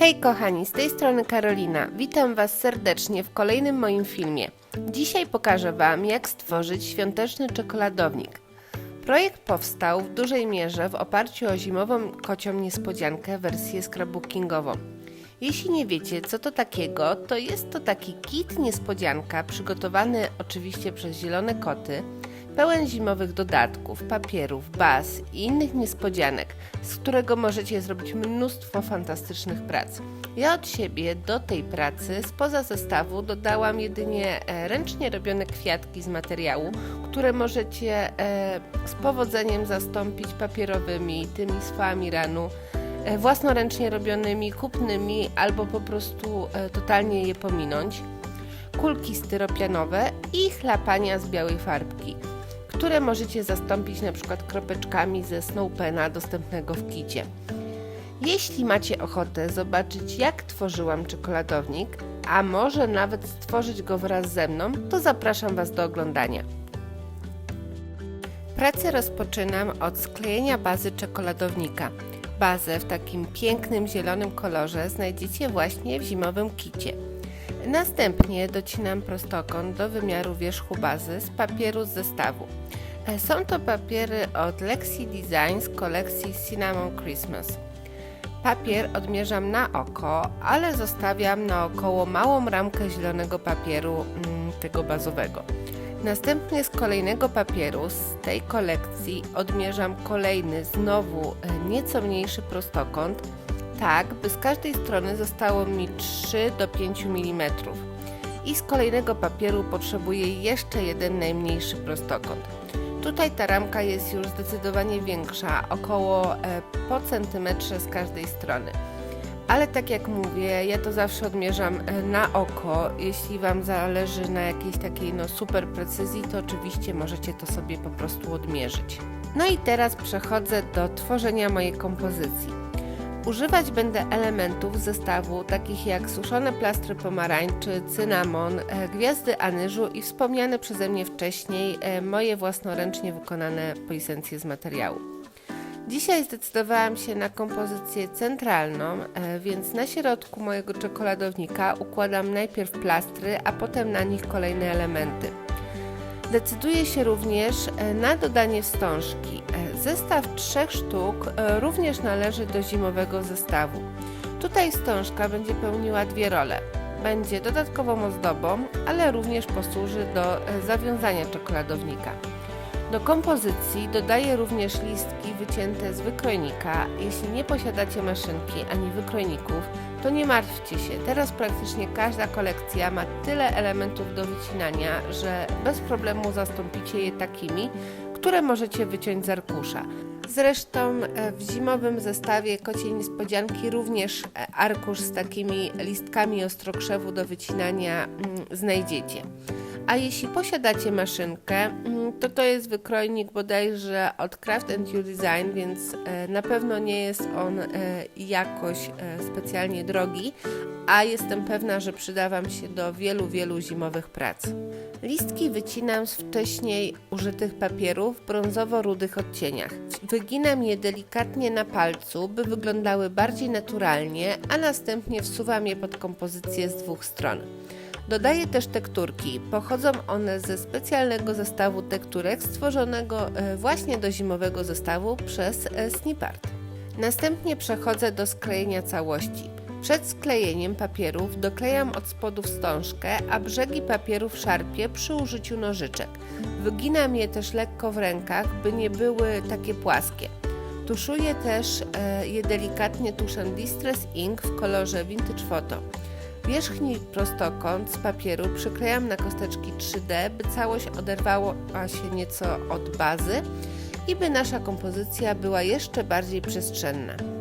Hej kochani, z tej strony Karolina. Witam Was serdecznie w kolejnym moim filmie. Dzisiaj pokażę Wam, jak stworzyć świąteczny czekoladownik. Projekt powstał w dużej mierze w oparciu o zimową kocią niespodziankę wersję scrapbookingową. Jeśli nie wiecie, co to takiego, to jest to taki kit niespodzianka przygotowany oczywiście przez zielone koty, pełen zimowych dodatków, papierów, baz i innych niespodzianek, z którego możecie zrobić mnóstwo fantastycznych prac. Ja od siebie do tej pracy spoza zestawu dodałam jedynie e, ręcznie robione kwiatki z materiału, które możecie e, z powodzeniem zastąpić papierowymi, tymi z foamiranu, e, własnoręcznie robionymi, kupnymi albo po prostu totalnie je pominąć kulki styropianowe i chlapania z białej farbki, które możecie zastąpić przykład kropeczkami ze Snowpena dostępnego w kicie. Jeśli macie ochotę zobaczyć jak tworzyłam czekoladownik, a może nawet stworzyć go wraz ze mną, to zapraszam Was do oglądania. Pracę rozpoczynam od sklejenia bazy czekoladownika. Bazę w takim pięknym zielonym kolorze znajdziecie właśnie w zimowym kicie. Następnie docinam prostokąt do wymiaru wierzchu bazy z papieru z zestawu. E, Są to papiery od Lexi Design z kolekcji Cinnamon Christmas. Papier odmierzam na oko, ale zostawiam naokoło małą ramkę zielonego papieru mm, tego bazowego. Następnie z kolejnego papieru z tej kolekcji odmierzam kolejny, znowu e, nieco mniejszy prostokąt, tak by z każdej strony zostało mi 3 do 5 mm. I z kolejnego papieru potrzebuję jeszcze jeden najmniejszy prostokąt. Tutaj ta ramka jest już zdecydowanie większa, około e, po centymetrze z każdej strony. Ale tak jak mówię, ja to zawsze odmierzam e, na oko. Jeśli Wam zależy na jakiejś takiej no, super precyzji, to oczywiście możecie to sobie po prostu odmierzyć. No i teraz przechodzę do tworzenia mojej kompozycji. Używać będę elementów zestawu takich jak suszone plastry pomarańczy, cynamon, e, gwiazdy anyżu i wspomniane przeze mnie wcześniej e, moje własnoręcznie wykonane poisencje z materiału. Dzisiaj zdecydowałam się na kompozycję centralną, e, więc na środku mojego czekoladownika układam najpierw plastry, a potem na nich kolejne elementy. Decyduję się również e, na dodanie wstążki. E, Zestaw trzech sztuk e, również należy do zimowego zestawu. Tutaj wstążka będzie pełniła dwie role. Będzie dodatkową ozdobą, ale również posłuży do zawiązania czekoladownika. Do kompozycji dodaję również listki wycięte z wykrojnika. Jeśli nie posiadacie maszynki ani wykrojników, to nie martwcie się. Teraz praktycznie każda kolekcja ma tyle elementów do wycinania, że bez problemu zastąpicie je takimi, które możecie wyciąć z arkusza. Zresztą e, w zimowym zestawie kociej niespodzianki również e, arkusz z takimi listkami ostrokrzewu do wycinania mm, znajdziecie. A jeśli posiadacie maszynkę, mm, to to jest wykrojnik bodajże od Craft You Design, więc e, na pewno nie jest on e, jakoś e, specjalnie drogi, a jestem pewna, że przyda Wam się do wielu, wielu zimowych prac. Listki wycinam z wcześniej użytych papierów w brązowo-rudych odcieniach. Wyginam je delikatnie na palcu, by wyglądały bardziej naturalnie, a następnie wsuwam je pod kompozycję z dwóch stron. Dodaję też tekturki. Pochodzą one ze specjalnego zestawu tekturek stworzonego e, właśnie do zimowego zestawu przez e, Snipart. Następnie przechodzę do sklejenia całości. Przed sklejeniem papierów doklejam od spodu wstążkę, a brzegi papierów szarpię przy użyciu nożyczek. Wyginam je też lekko w rękach, by nie były takie płaskie. Tuszuję też e, je delikatnie tuszem Distress Ink w kolorze Vintage Photo. Wierzchni prostokąt z papieru przyklejam na kosteczki 3D, by całość oderwała się nieco od bazy i by nasza kompozycja była jeszcze bardziej przestrzenna.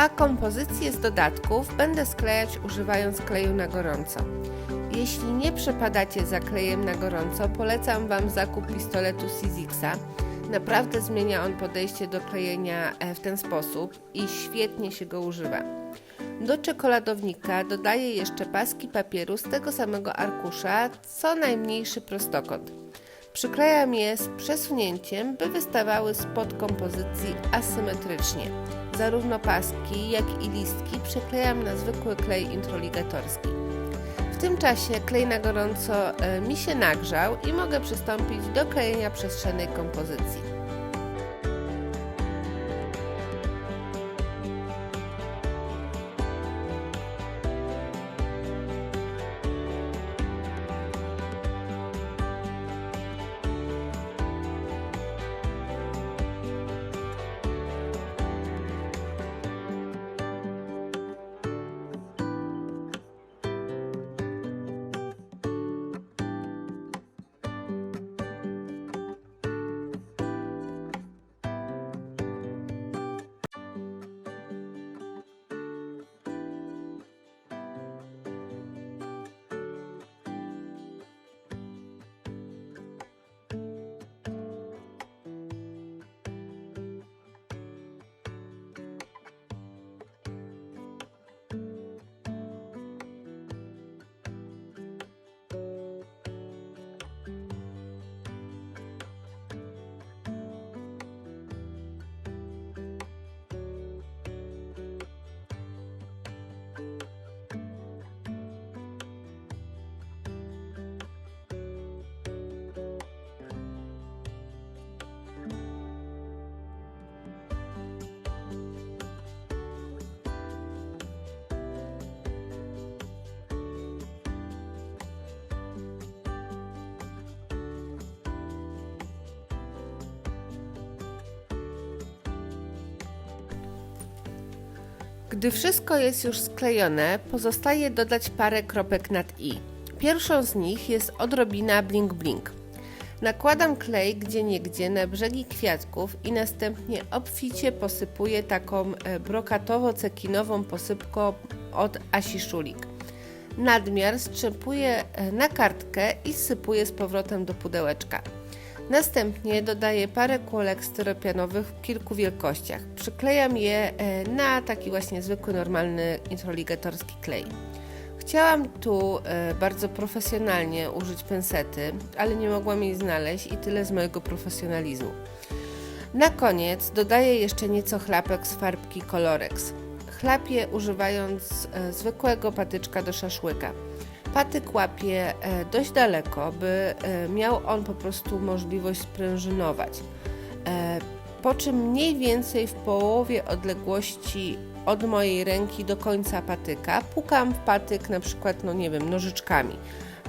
A kompozycje z dodatków będę sklejać używając kleju na gorąco. Jeśli nie przepadacie za klejem na gorąco, polecam Wam zakup pistoletu Sizixa. Naprawdę zmienia on podejście do klejenia e, w ten sposób i świetnie się go używa. Do czekoladownika dodaję jeszcze paski papieru z tego samego arkusza, co najmniejszy prostokąt. Przyklejam je z przesunięciem, by wystawały spod kompozycji asymetrycznie. Zarówno paski, jak i listki przyklejam na zwykły klej introligatorski. W tym czasie klej na gorąco e, mi się nagrzał i mogę przystąpić do klejenia przestrzennej kompozycji. Gdy wszystko jest już sklejone, pozostaje dodać parę kropek nad i. Pierwszą z nich jest odrobina blink blink. Nakładam klej gdzieniegdzie na brzegi kwiatków i następnie obficie posypuję taką e, brokatowo-cekinową posypką od Asi Szulik. Nadmiar strzepuję e, na kartkę i sypuję z powrotem do pudełeczka. Następnie dodaję parę kulek styropianowych w kilku wielkościach. Przyklejam je e, na taki właśnie zwykły, normalny introligatorski klej. Chciałam tu e, bardzo profesjonalnie użyć pensety, ale nie mogłam jej znaleźć i tyle z mojego profesjonalizmu. Na koniec dodaję jeszcze nieco chlapek z farbki Colorex. Chlapię używając e, zwykłego patyczka do szaszłyka. Patyk łapie e, dość daleko, by e, miał on po prostu możliwość sprężynować. E, po czym mniej więcej w połowie odległości od mojej ręki do końca patyka pukam w patyk na przykład, no nie wiem, nożyczkami.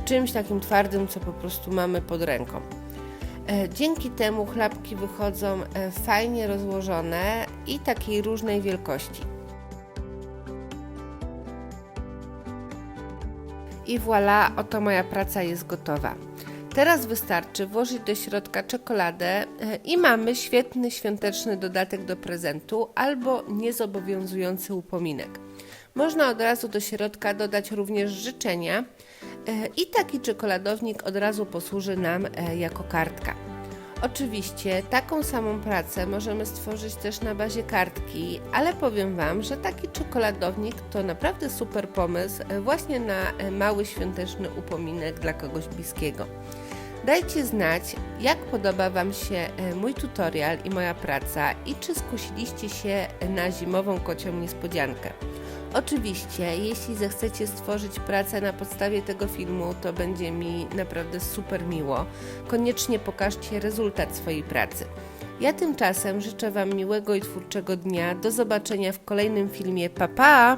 Czymś takim twardym, co po prostu mamy pod ręką. Dzięki temu chlapki wychodzą fajnie rozłożone i takiej różnej wielkości. I voilà, oto moja praca jest gotowa. Teraz wystarczy włożyć do środka czekoladę e, i mamy świetny świąteczny dodatek do prezentu albo niezobowiązujący upominek. Można od razu do środka dodać również życzenia e, i taki czekoladownik od razu posłuży nam e, jako kartka. Oczywiście taką samą pracę możemy stworzyć też na bazie kartki, ale powiem Wam, że taki czekoladownik to naprawdę super pomysł e, właśnie na e, mały świąteczny upominek dla kogoś bliskiego. Dajcie znać, jak podoba Wam się e, mój tutorial i moja praca i czy skusiliście się na zimową kocią niespodziankę. Oczywiście, jeśli zechcecie stworzyć pracę na podstawie tego filmu, to będzie mi naprawdę super miło. Koniecznie pokażcie rezultat swojej pracy. Ja tymczasem życzę Wam miłego i twórczego dnia. Do zobaczenia w kolejnym filmie. Pa pa!